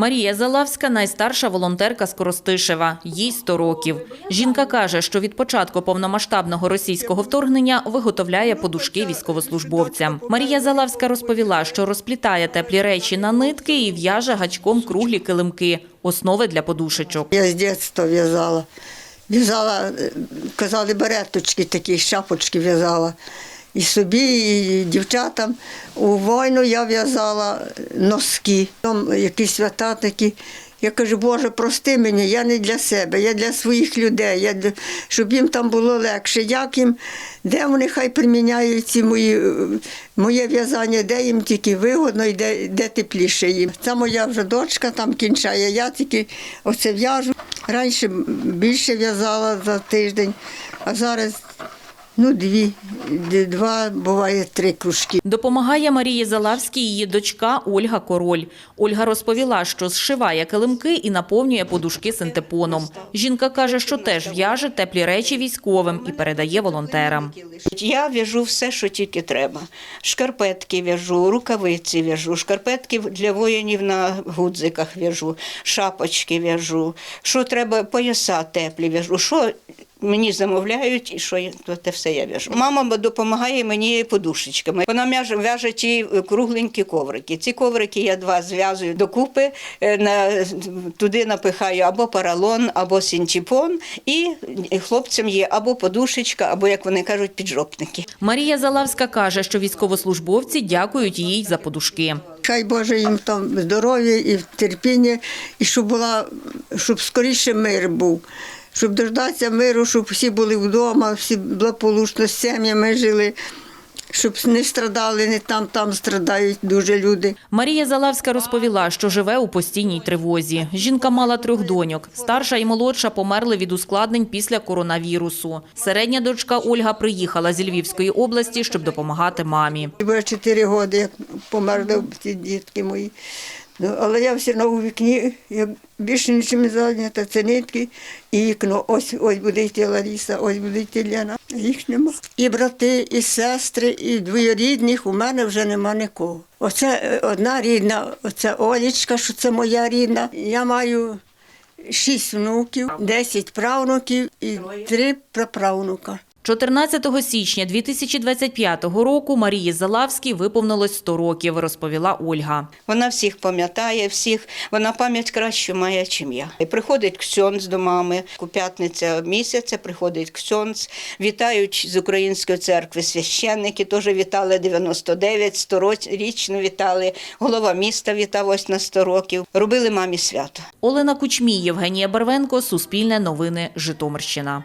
Марія Залавська найстарша волонтерка з Коростишева. Їй 100 років. Жінка каже, що від початку повномасштабного російського вторгнення виготовляє подушки військовослужбовцям. Марія Залавська розповіла, що розплітає теплі речі на нитки і в'яже гачком круглі килимки – основи для подушечок. Я з дитинства в'язала. В'язала, е, казали, береточки такі, шапочки в'язала. І собі, і дівчатам. У війну я в'язала носки. Там якісь свята такі. Я кажу, Боже, прости мені, я не для себе, я для своїх людей, я для... щоб їм там було легше. Як їм, де вони хай приміняють ці мої, моє в'язання, де їм тільки вигодно і де, де тепліше їм. Це моя вже дочка там кінчає, я тільки оце в'яжу. Раніше більше в'язала за тиждень, а зараз ну, дві, два, буває три кружки. Допомагає Марії Залавській її дочка Ольга Король. Ольга розповіла, що зшиває килимки і наповнює подушки синтепоном. Жінка каже, що теж в'яже теплі речі військовим і передає волонтерам. Я в'яжу все, що тільки треба. Шкарпетки в'яжу, рукавиці в'яжу, шкарпетки для воїнів на гудзиках в'яжу, шапочки в'яжу. Що треба, пояса теплі в'яжу. Що мені замовляють і що я, то те все я в'яжу. Мама допомагає мені подушечками. Вона м'яже- в'яже ті кругленькі коврики. Ці коврики я два зв'язую докупи, е, на, туди напихаю або паралон, або синтепон, і хлопцям є або подушечка, або, як вони кажуть, піджопники. Марія Залавська каже, що військовослужбовці дякують їй за подушки. Хай Боже їм там здоров'я і терпіння, і щоб була, щоб скоріше мир був. Щоб дождатися миру, щоб всі були вдома, всі благополучно з сім'ями жили, щоб не страдали, не там, там страдають дуже люди. Марія Залавська розповіла, що живе у постійній тривозі. Жінка мала трьох доньок. Старша і молодша померли від ускладнень після коронавірусу. Середня дочка Ольга приїхала зі Львівської області, щоб допомагати мамі. Було чотири роки, як померли ці дітки мої. Ну, але я все одно у вікні, я більше нічим не зайнята, це нитки і вікно. Ось ось буде йти Ларіса, ось буде йти Лена. Їх нема. І брати, і сестри, і двоюрідних у мене вже нема нікого. Оце е, одна рідна, оце Олічка, що це моя рідна. Я маю шість внуків, десять правнуків і три праправнука. 14 січня 2025 року Марії Залавській виповнилось 100 років, розповіла Ольга. Вона всіх пам'ятає, всіх, вона пам'ять кращу має, чим я. І Приходить ксьонц до мами, у п'ятниця місяця приходить ксьонц, вітають з Української церкви священники, теж вітали 99, 100-річно вітали, голова міста вітав ось на 100 років. Робили мамі свято. Олена Кучмій, Євгенія Барвенко, Суспільне новини, Житомирщина.